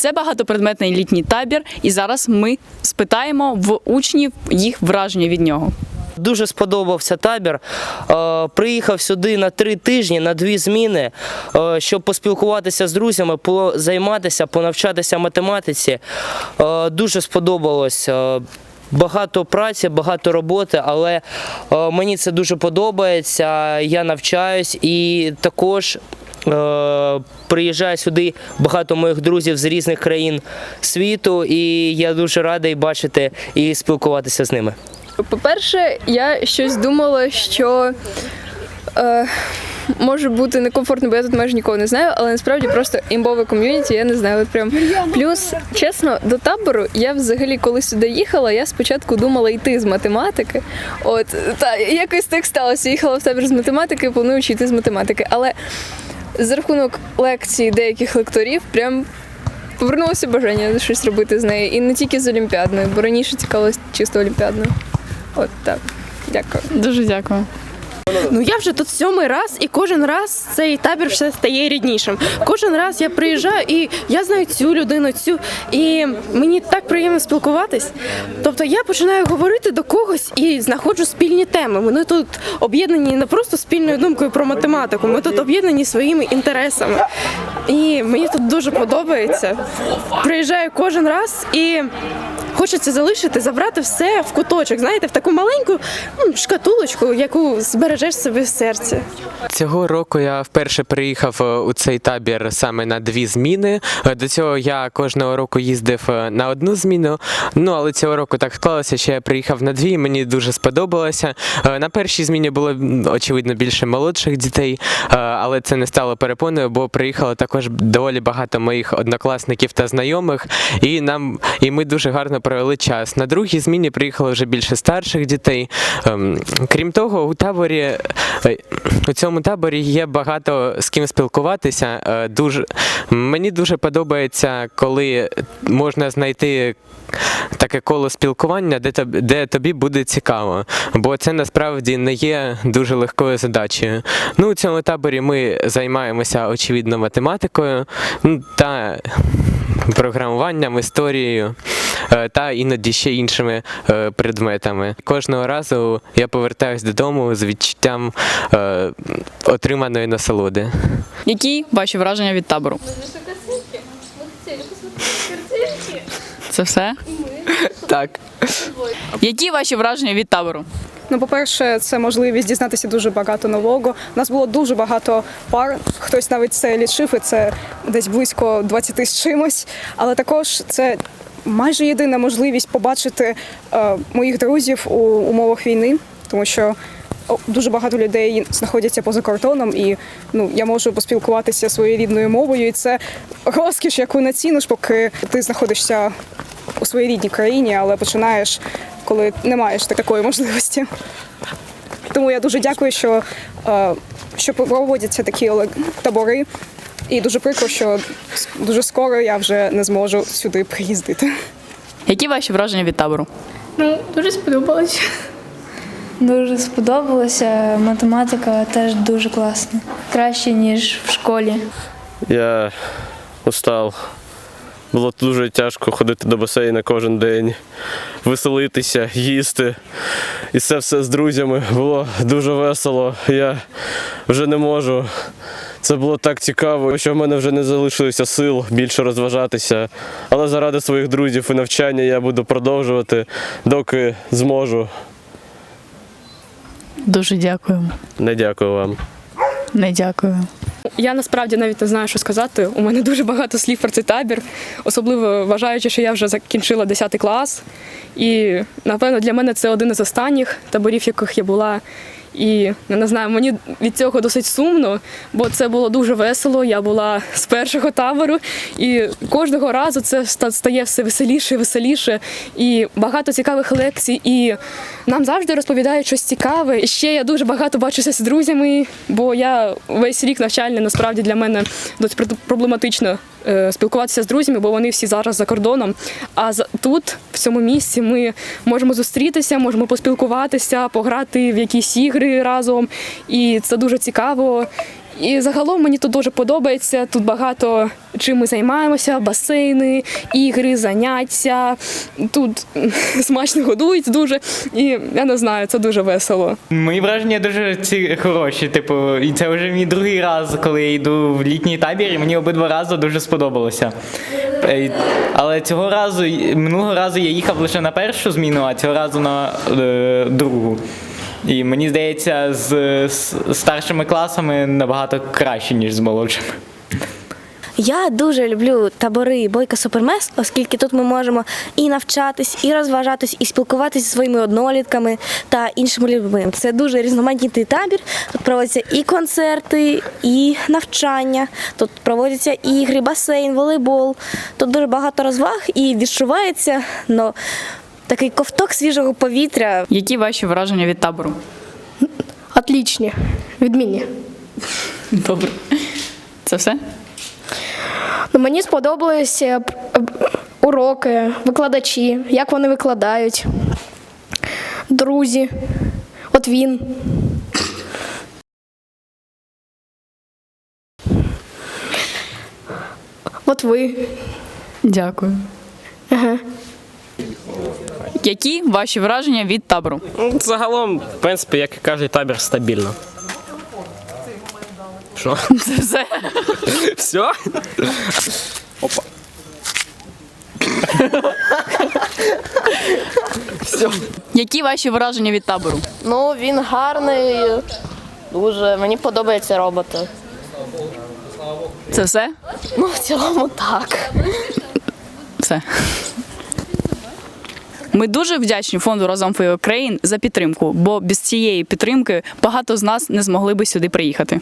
Це багатопредметний літній табір, і зараз ми спитаємо в учнів їх враження від нього. Дуже сподобався табір. Е, Приїхав сюди на три тижні, на дві зміни, е, щоб поспілкуватися з друзями, позайматися, понавчатися математиці. Е, Дуже сподобалось. Багато праці, багато роботи, але мені це дуже подобається. Я навчаюсь і також приїжджає сюди багато моїх друзів з різних країн світу, і я дуже радий бачити і спілкуватися з ними. По-перше, я щось думала, що е, може бути некомфортно, бо я тут майже нікого не знаю, але насправді просто імбове ком'юніті, я не знаю. От прям. Плюс, чесно, до табору я взагалі, коли сюди їхала, я спочатку думала йти з математики. От, та якось так сталося. Їхала в табір з математики, плануючи йти з математики. Але за рахунок лекцій деяких лекторів, прям. Повернулося бажання щось робити з нею. І не тільки з Олімпіадною, бо раніше цікавилась чисто Олімпіадною. От так. Дякую. Дуже дякую. Ну я вже тут сьомий раз, і кожен раз цей табір все стає ріднішим. Кожен раз я приїжджаю і я знаю цю людину, цю, і мені так приємно спілкуватись. Тобто я починаю говорити до когось і знаходжу спільні теми. Ми тут об'єднані не просто спільною думкою про математику, ми тут об'єднані своїми інтересами. І мені тут дуже подобається. Приїжджаю кожен раз і хочеться залишити, забрати все в куточок, знаєте, в таку маленьку м, шкатулочку, яку збережеш собі в серці. Цього року я вперше приїхав е, у цей табір саме на дві зміни. Е, До цього я кожного року їздив е, на одну зміну. Ну але цього року так склалося, що я приїхав на дві. Мені дуже сподобалося. На першій зміні було очевидно більше молодших дітей, але це не стало перепоною, бо приїхало також доволі багато моїх однокласників та знайомих, і нам і ми дуже гарно провели час. На другій зміні приїхало вже більше старших дітей. Ем, Крім того, у таборі у цьому таборі є багато з ким спілкуватися. Е, Дуже мені дуже подобається, коли можна знайти таке коло спілкування, де тобі, де тобі буде цікаво. Бо це насправді не є дуже легкою задачею. Ну, у цьому таборі ми займаємося очевидно математикою та програмуванням, історією е, та іноді ще іншими е, предметами. Кожного разу я повертаюся додому з відчуттям е, отриманої насолоди. Які ваші враження від табору? Це все? Так. Які ваші враження від табору? Ну, по-перше, це можливість дізнатися дуже багато нового. У нас було дуже багато пар. Хтось навіть це лічив, і це десь близько 20 з чимось. Але також це майже єдина можливість побачити е, моїх друзів у умовах війни, тому що. Дуже багато людей знаходяться поза кордоном, і ну я можу поспілкуватися своєю рідною мовою. І це розкіш, яку не ціниш, поки ти знаходишся у своїй рідній країні, але починаєш, коли не маєш такої можливості. Тому я дуже дякую, що, е, що проводяться такі табори. І дуже прикро, що дуже скоро я вже не зможу сюди приїздити. Які ваші враження від табору? Ну, дуже сподобалось. Дуже сподобалося. Математика теж дуже класна. Краще, ніж в школі. Я устав. Було дуже тяжко ходити до басейну кожен день, веселитися, їсти. І це все з друзями було дуже весело. Я вже не можу. Це було так цікаво, що в мене вже не залишилося сил більше розважатися. Але заради своїх друзів і навчання я буду продовжувати, доки зможу. Дуже дякую. Не дякую вам. Не дякую. Я насправді навіть не знаю, що сказати. У мене дуже багато слів про цей табір, особливо вважаючи, що я вже закінчила 10 клас. І напевно для мене це один із останніх таборів, в яких я була. І не знаю, мені від цього досить сумно, бо це було дуже весело. Я була з першого табору, і кожного разу це ста- стає все веселіше і веселіше. І багато цікавих лекцій. І нам завжди розповідають щось цікаве. І ще я дуже багато бачуся з друзями, бо я весь рік навчальний насправді для мене досить проблематично е, спілкуватися з друзями, бо вони всі зараз за кордоном. А тут, в цьому місці, ми можемо зустрітися, можемо поспілкуватися, пограти в якісь ігри разом. І це дуже цікаво. І загалом мені тут дуже подобається. Тут багато чим ми займаємося, басейни, ігри, заняття. Тут смачно годують дуже. І я не знаю, це дуже весело. Мої враження дуже ці хороші. Типу, і це вже мій другий раз, коли я йду в літній табір, і мені обидва рази дуже сподобалося. Е, Але цього разу, минулого разу я їхав лише на першу зміну, а цього разу на е, другу. І мені здається, з, старшими класами набагато краще, ніж з молодшими. Я дуже люблю табори Бойка Супермес, оскільки тут ми можемо і навчатись, і розважатись, і спілкуватися зі своїми однолітками та іншими людьми. Це дуже різноманітний табір. Тут проводяться і концерти, і навчання. Тут проводяться ігри, басейн, волейбол. Тут дуже багато розваг і відчувається ну, такий ковток свіжого повітря. Які ваші враження від табору? Отлічні, відмінні. Добре. Це все? Ну, мені сподобалися б- уроки, викладачі, як вони викладають, друзі. От він. От ви. Дякую. Ага. Які ваші враження від табору? Загалом, в принципі, як і кажуть, табір стабільно. Що? Це все. Все? Опа. Які ваші враження від табору? Ну, він гарний, дуже. Мені подобаються роботи. Це все? Ну, в цілому так. Все. Ми дуже вдячні фонду Разом for Ukraine за підтримку, бо без цієї підтримки багато з нас не змогли би сюди приїхати.